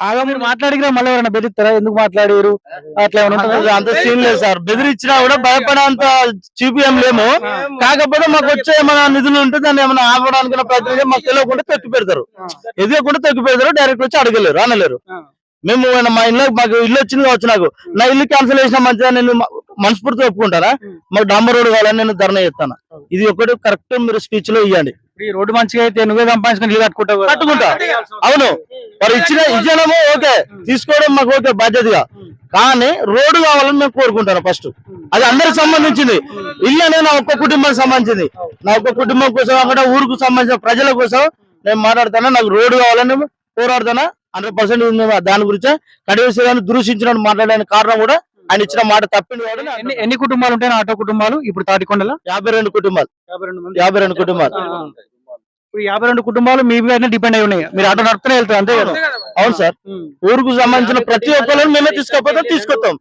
ఆగా మీరు మళ్ళీ ఎవరైనా బెదిరిస్తారా? ఎందుకు మాట్లాడారు? అట్లా ఏమైనా? అంత- సీన్ లేదు సార్. బెదిరించినా కూడా భయపడేంత చూపియం లేము. కాకపోతే మాకు వచ్చే ఏమైనా నిధులు ఉంటే దాన్ని ఏమైనా ఆపడానికి ప్రయత్నం మాకు తెలియకుండా తొక్కి పెడతారు. ఎదుగకుండా తొక్కి పెడతారు డైరెక్ట్ వచ్చి అడగలేరు అనలేరు. మేము మా ఇల్లు మాకు ఇల్లు వచ్చింది కావచ్చు నాకు. నా ఇల్లు క్యాన్సిల్ చేసిన మంచిగా నేను మ- మనస్ఫూర్తిగా ఒప్పుకుంటారా. మాకు డాంబర్ రోడ్ కావాలని నేను ధర్నా చేస్తాను. ఇది ఒకటి కరెక్ట్ మీరు స్పీచ్లో ఇవ్వండి ఈ రోడ్డు మంచిగా అయితే నువ్వే సంపాదించుకుని ఇల్లు కట్టుకుంటావు. కట్టుకుంటా. అవును. వారు ఇచ్చిన ఇచ్చడము ఓకే. తీసుకోవడం మాకు ఓకే బాధ్యతగా. కానీ రోడ్డు కావాలని మేము కోరుకుంటాను ఫస్ట్. అది అందరికి సంబంధించింది. ఇల్లు అనేది నా ఒక్క కుటుంబానికి సంబంధించింది. నా ఒక్క కుటుంబం కోసం అక్కడ ఊరుకు సంబంధించిన ప్రజల కోసం నేను మాట్లాడతాను నాకు రోడ్డు కావాలని పోరాడుతానా హండ్రెడ్ పర్సెంట్ దాని గురించి. కడివేసి దూషించిన మాట్లాడడానికి కారణం కూడా ఆయన ఇచ్చిన మాట తప్పింది వాడని ఎన్ని కుటుంబాలు ఉంటాయి ఆటో కుటుంబాలు? ఇప్పుడు తాటికొండల? యాభై రెండు కుటుంబాలు. యాభై రెండు కుటుంబాలు. ఇప్పుడు యాభై రెండు కుటుంబాలు మీ మీద డిపెండ్ అయి ఉన్నాయి. మీరు ఆటో నడుపుతూనే వెళ్తారు అంతే కదా? అవును సార్. ఊరుకు సంబంధించిన ప్రతి ఒక్కరిని మేమే తీసుకోకపోతే తీసుకొస్తాం.